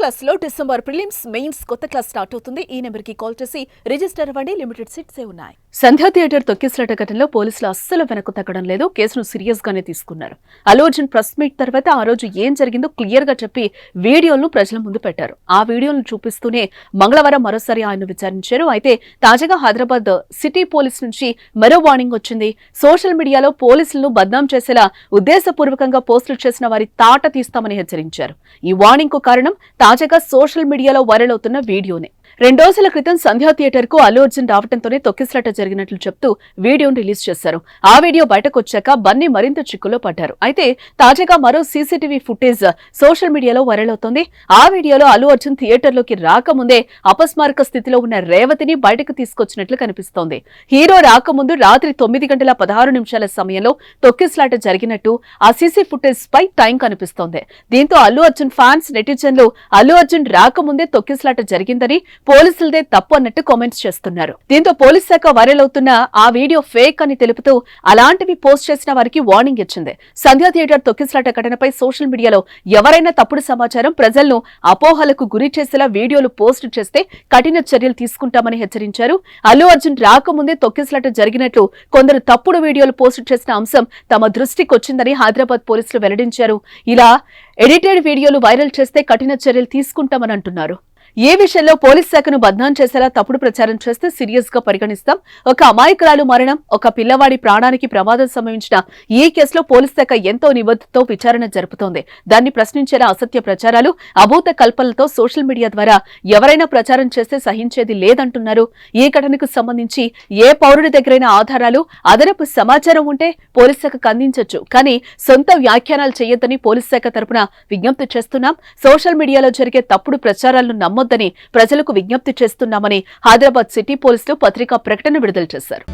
క్లాస్లో December prelims mains కొత్త class start అవుతుంది. ఈ నెంబర్కి కాల్ చేసి రిజిస్టర్ అవ్వండి. లిమిటెడ్ సీట్స్ ఉన్నాయి? సంధ్యా థియేటర్ తొక్కిసలాట ఘటనలో పోలీసులు అస్సలు వెనక్కు తగ్గడం లేదు. కేసును సీరియస్ గానే తీసుకున్నారు. అల్లు అర్జున్ ప్రెస్ మీట్ తర్వాత ఆ రోజు ఏం జరిగిందో క్లియర్గా చెప్పి వీడియోలను ప్రజల ముందు పెట్టారు. ఆ వీడియోలను చూపిస్తూనే మంగళవారం మరోసారి ఆయన విచారించారు. అయితే తాజాగా హైదరాబాద్ సిటీ పోలీస్ నుంచి మరో వార్నింగ్ వచ్చింది. సోషల్ మీడియాలో పోలీసులను బద్నాం చేసేలా ఉద్దేశపూర్వకంగా పోస్టులు చేసిన వారి తాట తీస్తామని హెచ్చరించారు. ఈ వార్నింగ్కు కారణం తాజాగా సోషల్ మీడియాలో వైరల్ అవుతున్న వీడియోనే. రెండు రోజుల క్రితం సంధ్యా థియేటర్కు అల్లు అర్జున్ రావడంతోనే తొక్కిసలాట జరిగినట్లు చెప్తూ వీడియోను రిలీజ్ చేశారు. ఆ వీడియో బయటకు వచ్చాక బన్నీ మరింత చిక్కులో పడ్డారు. అయితే తాజాగా మరో CCTV footage social media viral అవుతోంది. ఆ వీడియోలో అల్లు అర్జున్ థియేటర్లోకి రాకముందే అపస్మారక స్థితిలో ఉన్న రేవతిని బయటకు తీసుకొచ్చినట్లు కనిపిస్తోంది. హీరో రాకముందు రాత్రి తొమ్మిది గంటల పదహారు నిమిషాల సమయంలో తొక్కిసలాట జరిగినట్టు ఆ సీసీ ఫుటేజ్ పై టైం కనిపిస్తోంది. దీంతో అల్లు అర్జున్ ఫ్యాన్స్ నెటిజన్లు అల్లు అర్జున్ రాకముందే తొక్కిసలాట జరిగిందని పోలీసులదే తప్పు అన్నట్టు కామెంట్స్ చేస్తున్నారు. దీంతో పోలీస్ శాఖ వైరల్ అవుతున్న ఆ వీడియో ఫేక్ అని తెలుపుతూ అలాంటివి పోస్ట్ చేసిన వారికి వార్నింగ్ ఇచ్చింది. సంధ్యా థియేటర్ తొక్కిసలాట ఘటనపై సోషల్ మీడియాలో ఎవరైనా తప్పుడు సమాచారం ప్రజలను అపోహలకు గురి చేసేలా వీడియోలు పోస్ట్ చేస్తే కఠిన చర్యలు తీసుకుంటామని హెచ్చరించారు. అల్లు అర్జున్ రాకముందే తొక్కిసలాట జరిగినట్లు కొందరు తప్పుడు వీడియోలు పోస్ట్ చేసిన అంశం తమ దృష్టికి వచ్చిందని హైదరాబాద్ పోలీసులు వెల్లడించారు. ఇలా ఎడిటెడ్ వీడియోలు వైరల్ చేస్తే కఠిన చర్యలు తీసుకుంటామని అంటున్నారు. ఏ విషయంలో పోలీస్ శాఖను బద్నాం చేసేలా తప్పుడు ప్రచారం చేస్తే సీరియస్గా పరిగణిస్తాం. ఒక అమాయకురాలు మరణం ఒక పిల్లవాడి ప్రాణానికి ప్రమాదం సంభవించిన ఈ కేసులో పోలీస్ శాఖ ఎంతో నిబద్ధతో విచారణ జరుపుతోంది. దాన్ని ప్రశ్నించేలా అసత్య ప్రచారాలు అభూత కల్పనలతో సోషల్ మీడియా ద్వారా ఎవరైనా ప్రచారం చేస్తే సహించేది లేదంటున్నారు. ఈ ఘటనకు సంబంధించి ఏ పౌరుడి దగ్గరైన ఆధారాలు అదనపు సమాచారం ఉంటే పోలీస్ శాఖకు అందించొచ్చు. కానీ సొంత వ్యాఖ్యానాలు చేయొద్దని పోలీస్ శాఖ తరపున విజ్ఞప్తి చేస్తున్నాం. సోషల్ మీడియాలో జరిగే తప్పుడు ప్రచారాలను నమ్మొద్దని ప్రజలకు విజ్ఞప్తి చేస్తున్నామని హైదరాబాద్ సిటీ పోలీసులు పత్రికా ప్రకటన విడుదల చేశారు.